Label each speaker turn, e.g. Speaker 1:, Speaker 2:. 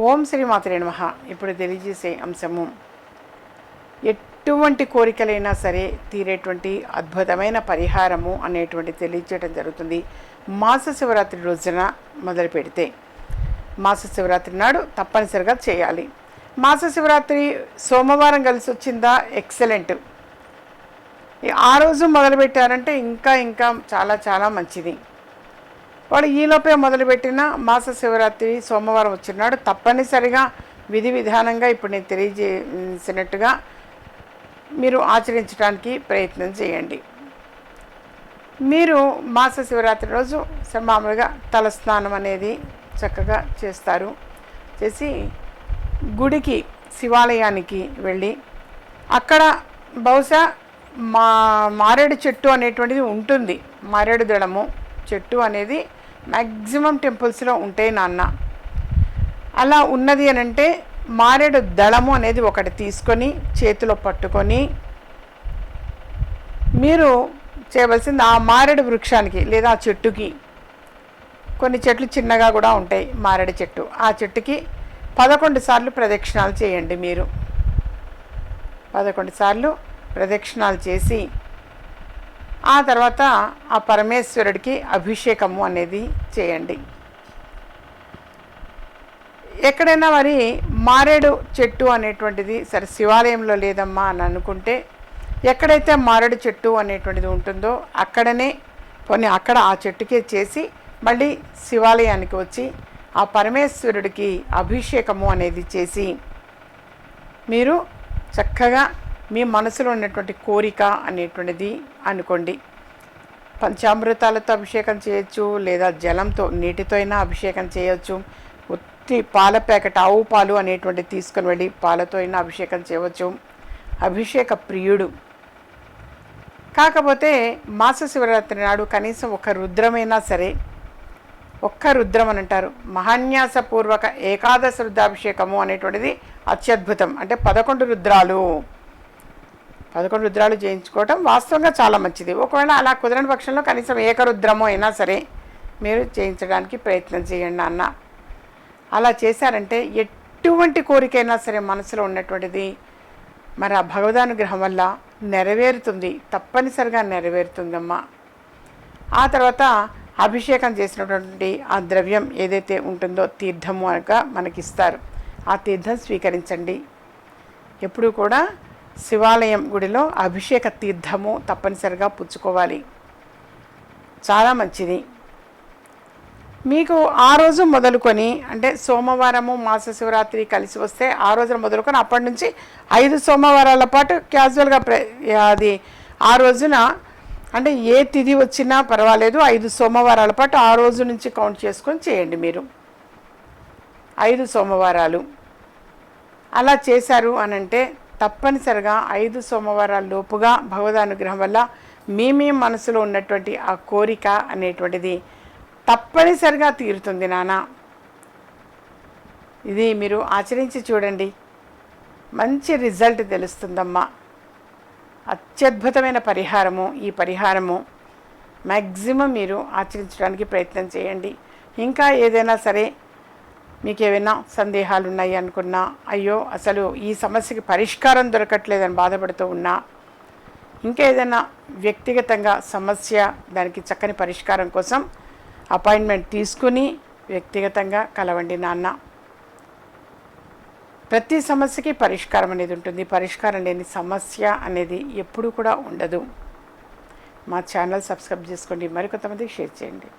Speaker 1: ఓం శ్రీ నమ. ఇప్పుడు తెలియజేసే అంశము ఎటువంటి కోరికలైనా సరే తీరేటువంటి అద్భుతమైన పరిహారము అనేటువంటి తెలియజేయడం జరుగుతుంది. మాస శివరాత్రి రోజున మొదలు పెడితే మాస శివరాత్రి నాడు తప్పనిసరిగా చేయాలి. మాస శివరాత్రి సోమవారం కలిసి వచ్చిందా? ఎక్సలెంట్ ఆ రోజు మొదలుపెట్టారంటే ఇంకా ఇంకా చాలా చాలా మంచిది. వాళ్ళు ఈలోపే మొదలుపెట్టిన మాస శివరాత్రి సోమవారం వచ్చినాడు. తప్పనిసరిగా విధి విధానంగా ఇప్పుడు నేను తెలియజేసినట్టుగా మీరు ఆచరించడానికి ప్రయత్నం చేయండి. మీరు మాస శివరాత్రి రోజు మామూలుగా తలస్నానం అనేది చక్కగా చేస్తారు. చేసి గుడికి శివాలయానికి వెళ్ళి అక్కడ బహుశా మా మారేడు చెట్టు అనేటువంటిది ఉంటుంది. మారేడు దళము చెట్టు అనేది మ్యాక్సిమం టెంపుల్స్లో ఉంటాయి నాన్న. అలా ఉన్నది అని అంటే మారేడు దళము అనేది ఒకటి తీసుకొని చేతిలో పట్టుకొని మీరు చేయవలసింది ఆ మారేడు వృక్షానికి లేదా ఆ చెట్టుకి. కొన్ని చెట్లు చిన్నగా కూడా ఉంటాయి మారేడు చెట్టు. ఆ చెట్టుకి పదకొండు సార్లు ప్రదక్షిణాలు చేయండి మీరు. పదకొండు సార్లు ప్రదక్షిణాలు చేసి ఆ తర్వాత ఆ పరమేశ్వరుడికి అభిషేకము అనేది చేయండి. ఎక్కడైనా మరి మారేడు చెట్టు అనేటువంటిది సరే శివాలయంలో లేదమ్మా అని అనుకుంటే ఎక్కడైతే మారేడు చెట్టు అనేటువంటిది ఉంటుందో అక్కడనే కొన్ని అక్కడ ఆ చెట్టుకే చేసి మళ్ళీ శివాలయానికి వచ్చి ఆ పరమేశ్వరుడికి అభిషేకము అనేది చేసి మీరు చక్కగా మీ మనసులో ఉన్నటువంటి కోరిక అనేటువంటిది అనుకోండి. పంచామృతాలతో అభిషేకం చేయొచ్చు లేదా జలంతో నీటితో అయినా అభిషేకం చేయొచ్చు. ఉత్తి పాల ప్యాకెట్ ఆవు పాలు అనేటువంటిది తీసుకుని వెళ్ళి పాలతో అయినా అభిషేకం చేయవచ్చు. అభిషేక ప్రియుడు. కాకపోతే మాస శివరాత్రి నాడు కనీసం ఒక రుద్రమైనా సరే ఒక్క రుద్రం అని అంటారు. మహాన్యాసపూర్వక ఏకాదశ రుద్రాభిషేకము అనేటువంటిది అత్యద్భుతం. అంటే పదకొండు రుద్రాలు. పదకొండు రుద్రాలు చేయించుకోవటం వాస్తవంగా చాలా మంచిది. ఒకవేళ అలా కుదరని పక్షంలో కనీసం ఏకరుద్రమో అయినా సరే మీరు చేయించడానికి ప్రయత్నం చేయండి అన్న అలా చేశారంటే ఎటువంటి కోరికైనా సరే మనసులో ఉన్నటువంటిది మరి ఆ భగవదానుగ్రహం వల్ల నెరవేరుతుంది. తప్పనిసరిగా నెరవేరుతుందమ్మా. ఆ తర్వాత అభిషేకం చేసినటువంటి ఆ ద్రవ్యం ఏదైతే ఉంటుందో తీర్థము అనగా మనకిస్తారు. ఆ తీర్థం స్వీకరించండి. ఎప్పుడు కూడా శివాలయం గుడిలో అభిషేక తీర్థము తప్పనిసరిగా పుచ్చుకోవాలి. చాలా మంచిది. మీకు ఆ రోజు మొదలుకొని అంటే సోమవారము మాస శివరాత్రి కలిసి వస్తే ఆ రోజున మొదలుకొని అప్పటి నుంచి ఐదు సోమవారాల పాటు క్యాజువల్గా ప్ర అది ఆ రోజున అంటే ఏ తిథి వచ్చినా పర్వాలేదు ఐదు సోమవారాల పాటు ఆ రోజు నుంచి కౌంట్ చేసుకొని చేయండి మీరు. ఐదు సోమవారాలు. అలా చేశారు అని అంటే తప్పనిసరిగా ఐదు సోమవారాల లోపుగా భగవదానుగ్రహం వల్ల మీ మీ మనసులో ఉన్నటువంటి ఆ కోరిక అనేటువంటిది తప్పనిసరిగా తీరుతుంది నాన్న ఇది మీరు ఆచరించి చూడండి. మంచి రిజల్ట్ తెలుస్తుందమ్మా. అత్యద్భుతమైన పరిహారము ఈ పరిహారము. మ్యాక్సిమం మీరు ఆచరించడానికి ప్రయత్నం చేయండి. ఇంకా ఏదైనా సరే మీకు ఏమైనా సందేహాలు ఉన్నాయి అనుకున్నా అయ్యో అసలు ఈ సమస్యకి పరిష్కారం దొరకట్లేదని బాధపడుతూ ఉన్నా ఇంకా ఏదైనా వ్యక్తిగతంగా సమస్య దానికి చక్కని పరిష్కారం కోసం అపాయింట్మెంట్ తీసుకుని వ్యక్తిగతంగా కలవండి నాన్న. ప్రతి సమస్యకి పరిష్కారం అనేది ఉంటుంది. పరిష్కారం లేని సమస్య అనేది ఎప్పుడు కూడా ఉండదు. మా ఛానల్ సబ్స్క్రైబ్ చేసుకోండి. మరికొంతమందికి షేర్ చేయండి.